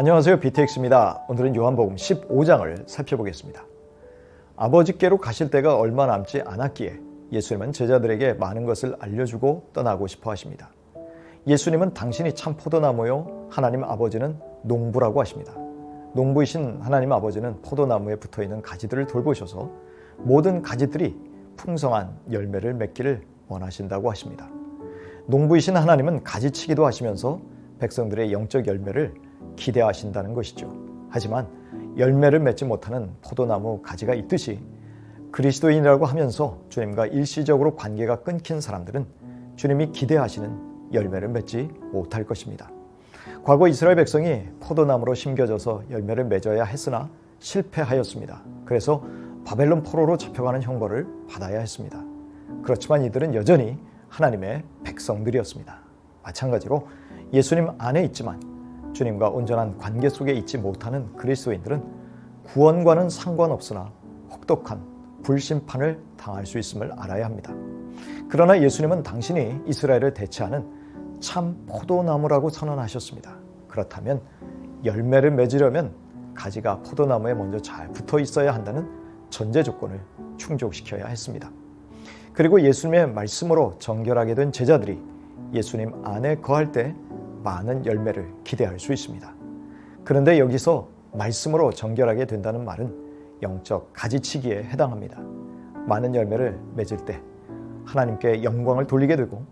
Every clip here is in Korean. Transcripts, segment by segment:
안녕하세요. BTX입니다. 오늘은 요한복음 15장을 살펴보겠습니다. 아버지께로 가실 때가 얼마 남지 않았기에 예수님은 제자들에게 많은 것을 알려주고 떠나고 싶어 하십니다. 예수님은 당신이 참 포도나무요, 하나님 아버지는 농부라고 하십니다. 농부이신 하나님 아버지는 포도나무에 붙어 있는 가지들을 돌보셔서 모든 가지들이 풍성한 열매를 맺기를 원하신다고 하십니다. 농부이신 하나님은 가지치기도 하시면서 백성들의 영적 열매를 기대하신다는 것이죠. 하지만 열매를 맺지 못하는 포도나무 가지가 있듯이 그리스도인이라고 하면서 주님과 일시적으로 관계가 끊긴 사람들은 주님이 기대하시는 열매를 맺지 못할 것입니다. 과거 이스라엘 백성이 포도나무로 심겨져서 열매를 맺어야 했으나 실패하였습니다. 그래서 바벨론 포로로 잡혀가는 형벌을 받아야 했습니다. 그렇지만 이들은 여전히 하나님의 백성들이었습니다. 마찬가지로 예수님 안에 있지만 주님과 온전한 관계 속에 있지 못하는 그리스도인들은 구원과는 상관없으나 혹독한 불심판을 당할 수 있음을 알아야 합니다. 그러나 예수님은 당신이 이스라엘을 대체하는 참 포도나무라고 선언하셨습니다. 그렇다면 열매를 맺으려면 가지가 포도나무에 먼저 잘 붙어 있어야 한다는 전제 조건을 충족시켜야 했습니다. 그리고 예수님의 말씀으로 정결하게 된 제자들이 예수님 안에 거할 때 많은 열매를 기대할 수 있습니다. 그런데 여기서 말씀으로 정결하게 된다는 말은 영적 가지치기에 해당합니다. 많은 열매를 맺을 때 하나님께 영광을 돌리게 되고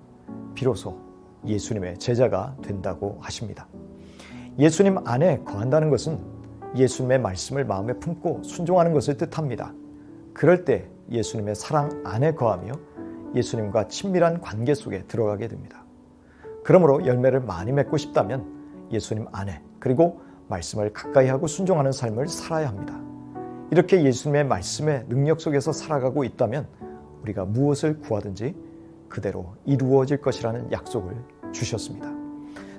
비로소 예수님의 제자가 된다고 하십니다. 예수님 안에 거한다는 것은 예수님의 말씀을 마음에 품고 순종하는 것을 뜻합니다. 그럴 때 예수님의 사랑 안에 거하며 예수님과 친밀한 관계 속에 들어가게 됩니다. 그러므로 열매를 많이 맺고 싶다면 예수님 안에 그리고 말씀을 가까이 하고 순종하는 삶을 살아야 합니다. 이렇게 예수님의 말씀의 능력 속에서 살아가고 있다면 우리가 무엇을 구하든지 그대로 이루어질 것이라는 약속을 주셨습니다.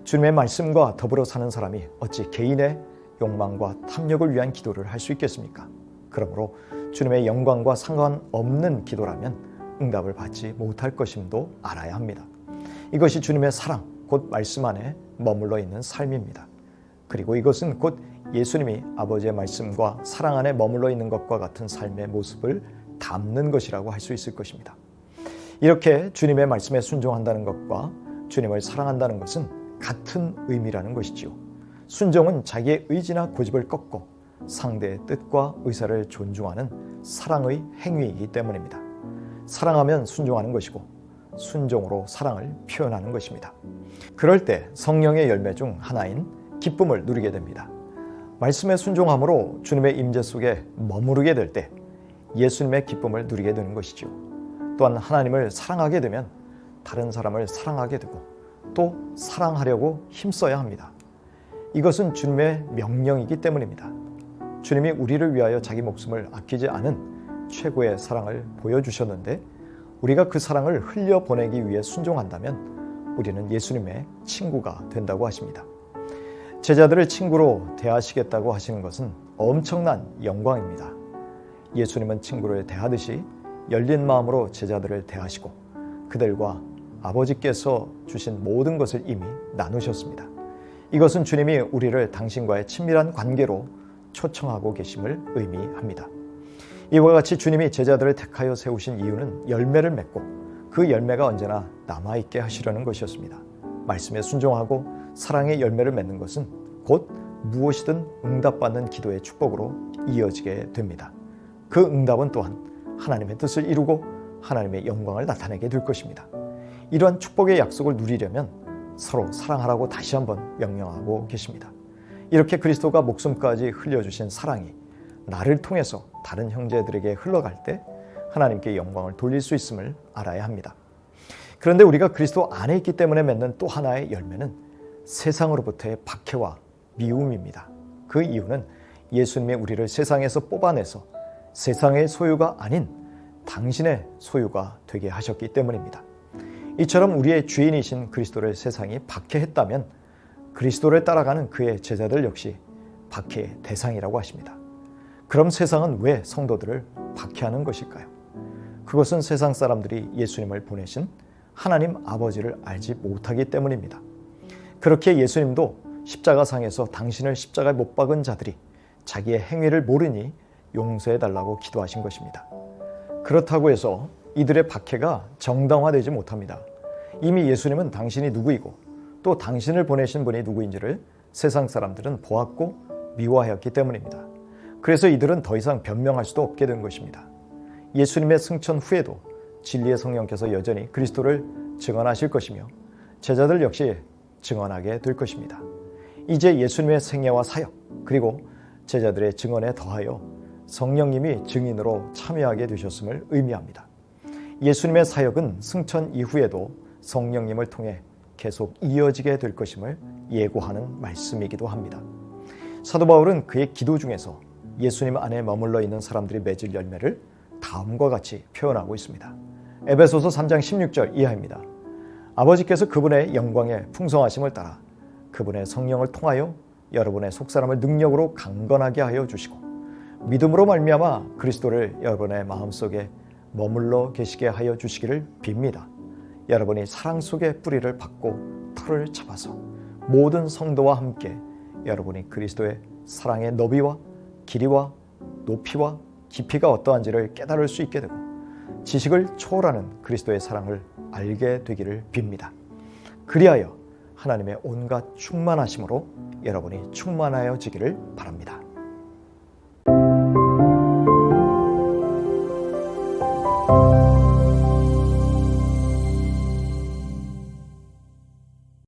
주님의 말씀과 더불어 사는 사람이 어찌 개인의 욕망과 탐욕을 위한 기도를 할 수 있겠습니까? 그러므로 주님의 영광과 상관없는 기도라면 응답을 받지 못할 것임도 알아야 합니다. 이것이 주님의 사랑, 곧 말씀 안에 머물러 있는 삶입니다. 그리고 이것은 곧 예수님이 아버지의 말씀과 사랑 안에 머물러 있는 것과 같은 삶의 모습을 담는 것이라고 할 수 있을 것입니다. 이렇게 주님의 말씀에 순종한다는 것과 주님을 사랑한다는 것은 같은 의미라는 것이지요. 순종은 자기의 의지나 고집을 꺾고 상대의 뜻과 의사를 존중하는 사랑의 행위이기 때문입니다. 사랑하면 순종하는 것이고 순종으로 사랑을 표현하는 것입니다. 그럴 때 성령의 열매 중 하나인 기쁨을 누리게 됩니다. 말씀에 순종함으로 주님의 임재 속에 머무르게 될 때 예수님의 기쁨을 누리게 되는 것이죠. 또한 하나님을 사랑하게 되면 다른 사람을 사랑하게 되고 또 사랑하려고 힘써야 합니다. 이것은 주님의 명령이기 때문입니다. 주님이 우리를 위하여 자기 목숨을 아끼지 않은 최고의 사랑을 보여주셨는데 우리가 그 사랑을 흘려보내기 위해 순종한다면 우리는 예수님의 친구가 된다고 하십니다. 제자들을 친구로 대하시겠다고 하시는 것은 엄청난 영광입니다. 예수님은 친구를 대하듯이 열린 마음으로 제자들을 대하시고 그들과 아버지께서 주신 모든 것을 이미 나누셨습니다. 이것은 주님이 우리를 당신과의 친밀한 관계로 초청하고 계심을 의미합니다. 이와 같이 주님이 제자들을 택하여 세우신 이유는 열매를 맺고 그 열매가 언제나 남아있게 하시려는 것이었습니다. 말씀에 순종하고 사랑의 열매를 맺는 것은 곧 무엇이든 응답받는 기도의 축복으로 이어지게 됩니다. 그 응답은 또한 하나님의 뜻을 이루고 하나님의 영광을 나타내게 될 것입니다. 이러한 축복의 약속을 누리려면 서로 사랑하라고 다시 한번 명령하고 계십니다. 이렇게 그리스도가 목숨까지 흘려주신 사랑이 나를 통해서 다른 형제들에게 흘러갈 때 하나님께 영광을 돌릴 수 있음을 알아야 합니다. 그런데 우리가 그리스도 안에 있기 때문에 맺는 또 하나의 열매는 세상으로부터의 박해와 미움입니다. 그 이유는 예수님이 우리를 세상에서 뽑아내서 세상의 소유가 아닌 당신의 소유가 되게 하셨기 때문입니다. 이처럼 우리의 주인이신 그리스도를 세상이 박해했다면 그리스도를 따라가는 그의 제자들 역시 박해의 대상이라고 하십니다. 그럼 세상은 왜 성도들을 박해하는 것일까요? 그것은 세상 사람들이 예수님을 보내신 하나님 아버지를 알지 못하기 때문입니다. 그렇게 예수님도 십자가상에서 당신을 십자가에 못 박은 자들이 자기의 행위를 모르니 용서해 달라고 기도하신 것입니다. 그렇다고 해서 이들의 박해가 정당화되지 못합니다. 이미 예수님은 당신이 누구이고 또 당신을 보내신 분이 누구인지를 세상 사람들은 보았고 미워하였기 때문입니다. 그래서 이들은 더 이상 변명할 수도 없게 된 것입니다. 예수님의 승천 후에도 진리의 성령께서 여전히 그리스도를 증언하실 것이며 제자들 역시 증언하게 될 것입니다. 이제 예수님의 생애와 사역 그리고 제자들의 증언에 더하여 성령님이 증인으로 참여하게 되셨음을 의미합니다. 예수님의 사역은 승천 이후에도 성령님을 통해 계속 이어지게 될 것임을 예고하는 말씀이기도 합니다. 사도 바울은 그의 기도 중에서 예수님 안에 머물러 있는 사람들이 맺을 열매를 다음과 같이 표현하고 있습니다. 에베소서 3장 16절 이하입니다. 아버지께서 그분의 영광의 풍성하심을 따라 그분의 성령을 통하여 여러분의 속사람을 능력으로 강건하게 하여 주시고 믿음으로 말미암아 그리스도를 여러분의 마음속에 머물러 계시게 하여 주시기를 빕니다. 여러분이 사랑 속에 뿌리를 받고 털을 잡아서 모든 성도와 함께 여러분이 그리스도의 사랑의 너비와 길이와 높이와 깊이가 어떠한지를 깨달을 수 있게 되고 지식을 초월하는 그리스도의 사랑을 알게 되기를 빕니다. 그리하여 하나님의 온갖 충만하심으로 여러분이 충만하여지기를 바랍니다.